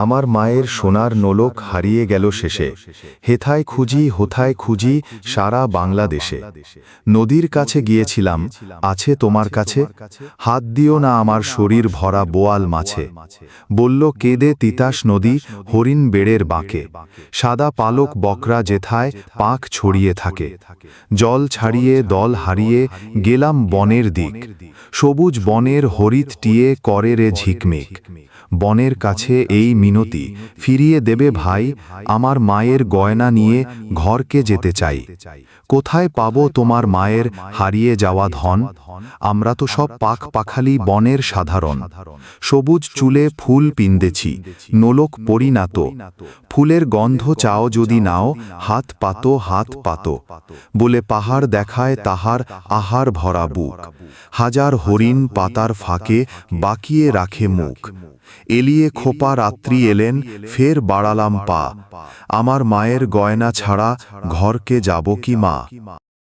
আমার মায়ের সোনার নোলক হারিয়ে গেল শেষে। হেথায় খুঁজি, হোথায় খুঁজি, সারা বাংলাদেশে। নদীর কাছে গিয়েছিলাম, আছে তোমার কাছে? হাত দিও না আমার শরীর ভরা বোয়াল মাছে। বলল, কেদে তিতাস নদী, হরিণ বেড়ের বাঁকে। সাদা পালক বকরা যেথায়, পাক ছড়িয়ে থাকে। জল ছাড়িয়ে, দল হারিয়ে, গেলাম বনের দিক। সবুজ বনের হরিত টিয়ে, করে রে ঝিকমিক। বনের কাছে এই মিনতি, ফিরিয়ে দেবে ভাই, আমার মায়ের গয়না নিয়ে ঘরকে যেতে চাই। কোথায় পাবো তোমার মায়ের হারিয়ে যাওয়া ধন? আমরা তো সব পাখ পাখালি বনের সাধারণ। সবুজ চুলে ফুল পিন্দেছি, নোলক পরিণাত ফুলের গন্ধ চাও যদি নাও, হাত পাতো হাত পাতো। বলে পাহাড় দেখায় তাহার আহার ভরা বুক। হাজার হরিণ পাতার ফাঁকে বাকিয়ে রাখে মুখ। এলিয়ে খোপা রাত্রি এলেন, ফের বাড়ালাম পা। আমার মায়ের গয়না ছাড়া ঘরকে যাব কি মা?